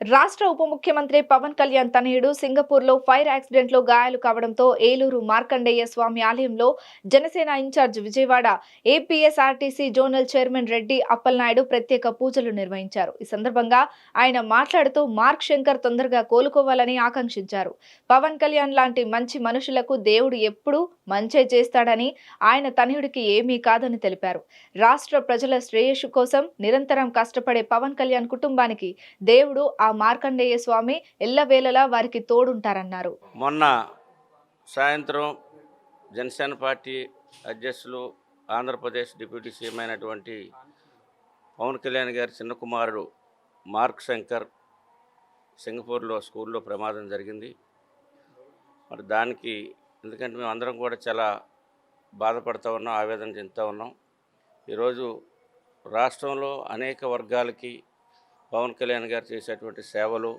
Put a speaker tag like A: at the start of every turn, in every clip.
A: రాష్ట్ర ఉప ముఖ్యమంత్రి పవన్ కళ్యాణ్ తనయుడు సింగపూర్లో ఫైర్ యాక్సిడెంట్లో గాయాలు కావడంతో ఏలూరు మార్కండేయ స్వామి ఆలయంలో Janasena in charge Vijayawada APSRTC zonal chairman Reddy Appalanaidu ప్రత్యేక పూజలు నిర్వహించారు. ఈ సందర్భంగా ఆయన మాట్లాడుతూ మార్క్ శంకర్ తొందరగా కోలుకోవాలని ఆకాంక్షించారు. పవన్ కళ్యాణ్ లాంటి మంచి మనుషులకు దేవుడు ఎప్పుడూ మంచే చేస్తాడని ఆయన తనయుడికి ఏమీ కాదని తెలిపారు. రాష్ట్ర ప్రజల శ్రేయస్సు కోసం నిరంతరం కష్టపడే పవన్ కళ్యాణ్ కుటుంబానికి దేవుడు ఆ మార్కండేయ స్వామి ఎల్లవేళలా వారికి తోడుంటారన్నారు.
B: మొన్న సాయంత్రం జనసేన పార్టీ అధ్యక్షులు ఆంధ్రప్రదేశ్ డిప్యూటీ సీఎం అయినటువంటి పవన్ కళ్యాణ్ గారి చిన్న కుమారుడు మార్క్ శంకర్ సింగపూర్లో స్కూల్లో ప్రమాదం జరిగింది. మరి దానికి ఎందుకంటే మేము అందరం కూడా చాలా బాధపడుతూ ఉన్నాం ఆవేదన చెందుతూ ఉన్నాం. ఈరోజు రాష్ట్రంలో అనేక వర్గాలకి పవన్ కళ్యాణ్ గారు చేసేటువంటి సేవలు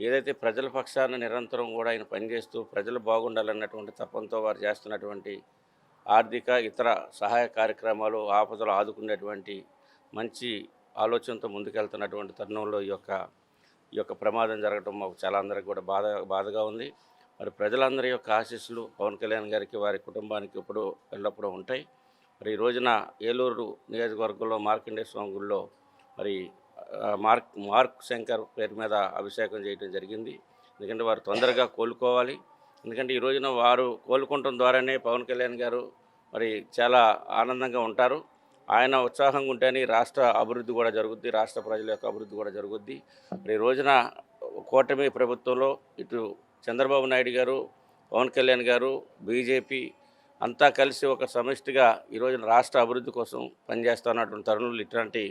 B: ఏదైతే ప్రజల పక్షాన నిరంతరం కూడా ఆయన పనిచేస్తూ ప్రజలు బాగుండాలన్నటువంటి తపంతో వారు చేస్తున్నటువంటి ఆర్థిక ఇతర సహాయ కార్యక్రమాలు ఆపదలు ఆదుకునేటువంటి మంచి ఆలోచనతో ముందుకెళ్తున్నటువంటి తరుణంలో ఈ యొక్క ఈ యొక్క ప్రమాదం జరగడం మాకు చాలా అందరికి కూడా బాధ బాధగా ఉంది. మరి ప్రజలందరి యొక్క ఆశీస్సులు పవన్ కళ్యాణ్ గారికి వారి కుటుంబానికి ఇప్పుడు ఎల్లప్పుడూ ఉంటాయి. మరి ఈ రోజున ఏలూరు నియోజకవర్గంలో మార్కండే స్వామి గుడిలో మరి మార్క్ మార్క్ శంకర్ పేరు మీద అభిషేకం చేయడం జరిగింది. ఎందుకంటే వారు తొందరగా కోలుకోవాలి. ఎందుకంటే ఈ రోజున వారు కోలుకోవటం ద్వారానే పవన్ కళ్యాణ్ గారు మరి చాలా ఆనందంగా ఉంటారు. ఆయన ఉత్సాహంగా ఉంటేనే రాష్ట్ర అభివృద్ధి కూడా జరుగుద్ది రాష్ట్ర ప్రజల యొక్క అభివృద్ధి కూడా జరుగుద్ది. మరి రోజున కూటమి ప్రభుత్వంలో ఇటు చంద్రబాబు నాయుడు గారు పవన్ కళ్యాణ్ గారు బీజేపీ అంతా కలిసి ఒక సమిష్టిగా ఈ రోజున రాష్ట్ర అభివృద్ధి కోసం పనిచేస్తున్నటువంటి తరుణులు ఇట్లాంటి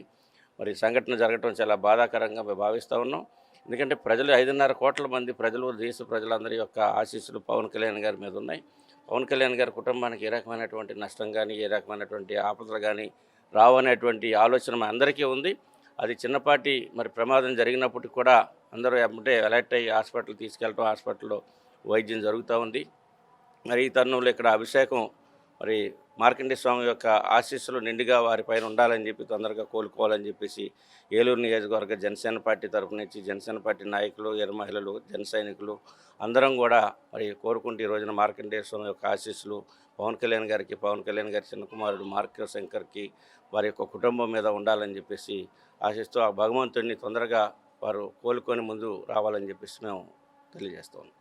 B: మరి సంఘటన జరగటం చాలా బాధాకరంగా మేము భావిస్తూ ఉన్నాం. ఎందుకంటే ప్రజలు ఐదున్నర కోట్ల మంది ప్రజలు దేశ ప్రజలందరి యొక్క ఆశీస్సులు పవన్ కళ్యాణ్ గారి మీద ఉన్నాయి. పవన్ కళ్యాణ్ గారి కుటుంబానికి ఏ రకమైనటువంటి నష్టం కానీ ఏ రకమైనటువంటి ఆపదలు కానీ రావనేటువంటి ఆలోచన మా అందరికీ ఉంది. అది చిన్నపాటి మరి ప్రమాదం జరిగినప్పటికి కూడా అందరూ అంటే అలర్ట్ అయ్యి హాస్పిటల్ తీసుకెళ్ళటం హాస్పిటల్లో వైద్యం జరుగుతూ ఉంది. మరి ఈ తరుణంలో ఇక్కడ అభిషేకం మరి మార్కండే స్వామి యొక్క ఆశీస్సులు నిండుగా వారిపైన ఉండాలని చెప్పి తొందరగా కోలుకోవాలని చెప్పేసి ఏలూరు నియోజకవర్గ జనసేన పార్టీ తరపు నుంచి జనసేన పార్టీ నాయకులు ఎరు మహిళలు జన సైనికులు అందరం కూడా మరి కోరుకుంటూ ఈ రోజున మార్కండే స్వామి యొక్క ఆశీస్సులు పవన్ కళ్యాణ్ గారికి పవన్ కళ్యాణ్ గారి చిన్న కుమారుడు మార్క శంకర్కి వారి యొక్క కుటుంబం మీద ఉండాలని చెప్పేసి ఆశిస్తూ ఆ భగవంతుడిని తొందరగా వారు కోలుకొని ముందు రావాలని చెప్పేసి మేము తెలియజేస్తాం